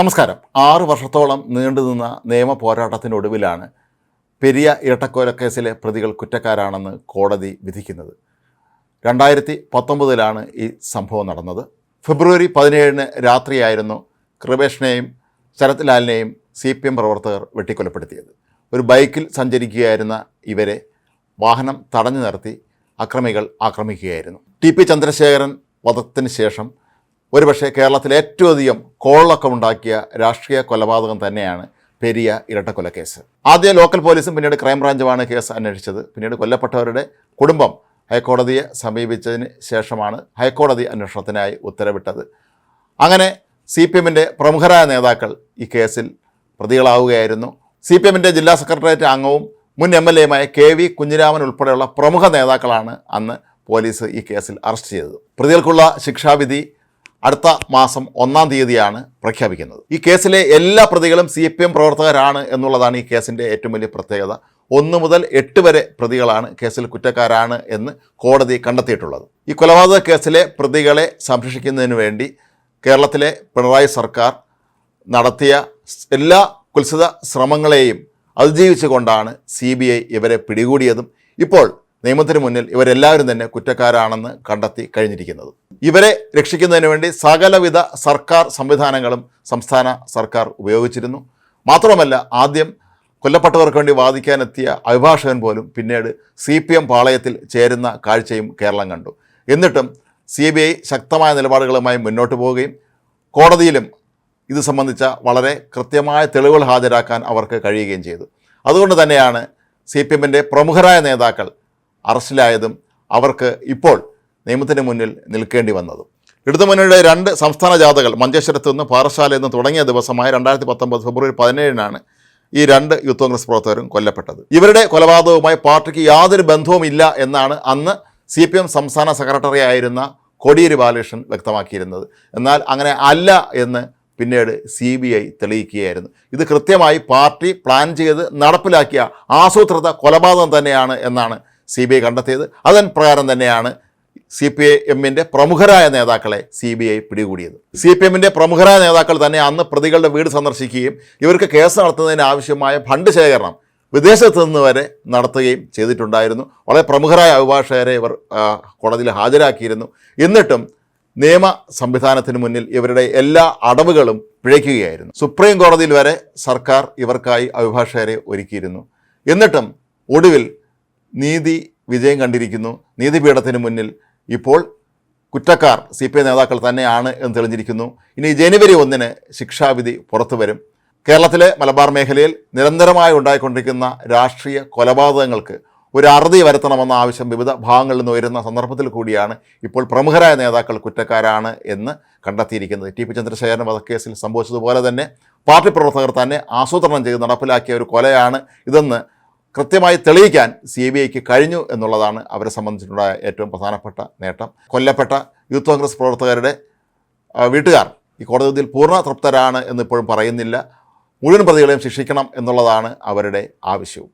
നമസ്കാരം. ആറു വർഷത്തോളം നീണ്ടുനിന്ന നിയമ പോരാട്ടത്തിനൊടുവിലാണ് പെരിയ ഇരട്ടക്കൊലക്കേസിലെ പ്രതികൾ കുറ്റക്കാരാണെന്ന് കോടതി വിധിക്കുന്നത്. രണ്ടായിരത്തി പത്തൊമ്പതിലാണ് ഈ സംഭവം നടന്നത്. ഫെബ്രുവരി പതിനേഴിന് രാത്രിയായിരുന്നു കൃപേഷിനെയും ശരത് ലാലിനെയും സി പി എം പ്രവർത്തകർ വെട്ടിക്കൊലപ്പെടുത്തിയത്. ഒരു ബൈക്കിൽ സഞ്ചരിക്കുകയായിരുന്ന ഇവരെ വാഹനം തടഞ്ഞു നിർത്തി അക്രമികൾ ആക്രമിക്കുകയായിരുന്നു. ടി പി ചന്ദ്രശേഖരൻ വധത്തിന് ശേഷം ഒരുപക്ഷെ കേരളത്തിൽ ഏറ്റവും അധികം കോളൊക്കെ ഉണ്ടാക്കിയ രാഷ്ട്രീയ കൊലപാതകം തന്നെയാണ് പെരിയ ഇരട്ടക്കൊലക്കേസ് ആദ്യം ലോക്കൽ പോലീസും പിന്നീട് ക്രൈംബ്രാഞ്ചുമാണ് കേസ് അന്വേഷിച്ചത്. പിന്നീട് കൊല്ലപ്പെട്ടവരുടെ കുടുംബം ഹൈക്കോടതിയെ സമീപിച്ചതിന് ശേഷമാണ് ഹൈക്കോടതി അന്വേഷണത്തിനായി ഉത്തരവിട്ടത്. അങ്ങനെ സി പി എമ്മിന്റെ പ്രമുഖരായ നേതാക്കൾ ഈ കേസിൽ പ്രതികളാവുകയായിരുന്നു. സി പി എമ്മിന്റെ ജില്ലാ സെക്രട്ടേറിയറ്റ് അംഗവും മുൻ എം എൽ എയുമായ കെ വി കുഞ്ഞിരാമൻ ഉൾപ്പെടെയുള്ള പ്രമുഖ നേതാക്കളാണ് അന്ന് പോലീസ് ഈ കേസിൽ അറസ്റ്റ് ചെയ്തത്. പ്രതികൾക്കുള്ള ശിക്ഷാവിധി അടുത്ത മാസം ഒന്നാം തീയതിയാണ് പ്രഖ്യാപിക്കുന്നത്. ഈ കേസിലെ എല്ലാ പ്രതികളും സി പി എം പ്രവർത്തകരാണ് എന്നുള്ളതാണ് ഈ കേസിന്റെ ഏറ്റവും വലിയ പ്രത്യേകത. ഒന്ന് മുതൽ എട്ട് വരെ പ്രതികളാണ് കേസിൽ കുറ്റക്കാരാണ് എന്ന് കോടതി കണ്ടെത്തിയിട്ടുള്ളത്. ഈ കൊലപാതക കേസിലെ പ്രതികളെ സംരക്ഷിക്കുന്നതിന് വേണ്ടി കേരളത്തിലെ പിണറായി സർക്കാർ നടത്തിയ എല്ലാ കുത്സിത ശ്രമങ്ങളെയും അതിജീവിച്ചുകൊണ്ടാണ് സി ബി ഐ ഇവരെ പിടികൂടിയതും. ഇപ്പോൾ നിയമത്തിന് മുന്നിൽ ഇവരെല്ലാവരും തന്നെ കുറ്റക്കാരാണെന്ന് കണ്ടെത്തി കഴിഞ്ഞിരിക്കുന്നത്. ഇവരെ രക്ഷിക്കുന്നതിന് വേണ്ടി സകലവിധ സർക്കാർ സംവിധാനങ്ങളും സംസ്ഥാന സർക്കാർ ഉപയോഗിച്ചിരുന്നു. മാത്രമല്ല ആദ്യം കൊല്ലപ്പെട്ടവർക്ക് വേണ്ടി വാദിക്കാനെത്തിയ അഭിഭാഷകൻ പോലും പിന്നീട് സി പി എം പാളയത്തിൽ ചേരുന്ന കാഴ്ചയും കേരളം കണ്ടു. എന്നിട്ടും സി ബി ഐ ശക്തമായ നിലപാടുകളുമായി മുന്നോട്ട് പോവുകയും കോടതിയിലും ഇത് സംബന്ധിച്ച വളരെ കൃത്യമായ തെളിവുകൾ ഹാജരാക്കാൻ അവർക്ക് കഴിയുകയും ചെയ്തു. അതുകൊണ്ട് തന്നെയാണ് സി പി എമ്മിന്റെ പ്രമുഖരായ നേതാക്കൾ അറസ്റ്റിലായതും അവർക്ക് ഇപ്പോൾ നിയമത്തിന് മുന്നിൽ നിൽക്കേണ്ടി വന്നതും. ഇടതുമുന്നണിയുടെ രണ്ട് സംസ്ഥാന ജാഥകൾ മഞ്ചേശ്വരത്ത് നിന്ന് പാറശാല നിന്ന് തുടങ്ങിയ ദിവസമായ രണ്ടായിരത്തി പത്തൊമ്പത് ഫെബ്രുവരി പതിനേഴിനാണ് ഈ രണ്ട് യൂത്ത് കോൺഗ്രസ് പ്രവർത്തകരും കൊല്ലപ്പെട്ടത്. ഇവരുടെ കൊലപാതകവുമായി പാർട്ടിക്ക് യാതൊരു ബന്ധവുമില്ല എന്നാണ് അന്ന് സി പി എം സംസ്ഥാന സെക്രട്ടറി ആയിരുന്ന കോടിയേരി ബാലകൃഷ്ണൻ വ്യക്തമാക്കിയിരുന്നത്. എന്നാൽ അങ്ങനെ അല്ല എന്ന് പിന്നീട് സി ബി ഐ തെളിയിക്കുകയായിരുന്നു. ഇത് കൃത്യമായി പാർട്ടി പ്ലാൻ ചെയ്ത് നടപ്പിലാക്കിയ ആസൂത്രിത കൊലപാതകം തന്നെയാണ് എന്നാണ് സി ബി ഐ കണ്ടെത്തിയത്. അതൻ പ്രകാരം തന്നെയാണ് സി പി ഐ എമ്മിന്റെ പ്രമുഖരായ നേതാക്കളെ സി ബി ഐ പിടികൂടിയത്. സി പി എമ്മിന്റെ പ്രമുഖരായ നേതാക്കൾ തന്നെ അന്ന് പ്രതികളുടെ വീട് സന്ദർശിക്കുകയും ഇവർക്ക് കേസ് നടത്തുന്നതിന് ആവശ്യമായ ഫണ്ട് ശേഖരണം വിദേശത്ത് നിന്ന് വരെ നടത്തുകയും ചെയ്തിട്ടുണ്ടായിരുന്നു. വളരെ പ്രമുഖരായ അഭിഭാഷകരെ ഇവർ കോടതിയിൽ ഹാജരാക്കിയിരുന്നു. എന്നിട്ടും നിയമ സംവിധാനത്തിന് മുന്നിൽ ഇവരുടെ എല്ലാ അടവുകളും പിഴയ്ക്കുകയായിരുന്നു. സുപ്രീം കോടതിയിൽ വരെ സർക്കാർ ഇവർക്കായി അഭിഭാഷകരെ ഒരുക്കിയിരുന്നു. എന്നിട്ടും ഒടുവിൽ നീതി വിജയം കണ്ടിരിക്കുന്നു. നീതിപീഠത്തിന് മുന്നിൽ ഇപ്പോൾ കുറ്റക്കാർ സി പി ഐ നേതാക്കൾ തന്നെയാണ് എന്ന് തെളിഞ്ഞിരിക്കുന്നു. ഇനി ജനുവരി ഒന്നിന് ശിക്ഷാവിധി പുറത്തു വരും. കേരളത്തിലെ മലബാർ മേഖലയിൽ നിരന്തരമായി ഉണ്ടായിക്കൊണ്ടിരിക്കുന്ന രാഷ്ട്രീയ കൊലപാതകങ്ങൾക്ക് ഒരു അറുതി വരുത്തണമെന്ന ആവശ്യം വിവിധ ഭാഗങ്ങളിൽ നിന്ന് ഉയരുന്ന സന്ദർഭത്തിൽ കൂടിയാണ് ഇപ്പോൾ പ്രമുഖരായ നേതാക്കൾ കുറ്റക്കാരാണ് എന്ന് കണ്ടെത്തിയിരിക്കുന്നത്. ടി പി ചന്ദ്രശേഖരൻ വധക്കേസിൽ സംഭവിച്ചതുപോലെ തന്നെ പാർട്ടി പ്രവർത്തകർ തന്നെ ആസൂത്രണം ചെയ്ത് നടപ്പിലാക്കിയ ഒരു കൊലയാണ് ഇതെന്ന് കൃത്യമായി തെളിയിക്കാൻ സി ബി ഐക്ക് കഴിഞ്ഞു എന്നുള്ളതാണ് അവരെ സംബന്ധിച്ചിട്ടുണ്ടായ ഏറ്റവും പ്രധാനപ്പെട്ട നേട്ടം. കൊല്ലപ്പെട്ട യൂത്ത് കോൺഗ്രസ് പ്രവർത്തകരുടെ വീട്ടുകാർ ഈ കോടതി വിധിയിൽ പൂർണ തൃപ്തരാണ് എന്നിപ്പോഴും പറയുന്നില്ല. മുഴുവൻ പ്രതികളെയും ശിക്ഷിക്കണം എന്നുള്ളതാണ് അവരുടെ ആവശ്യവും.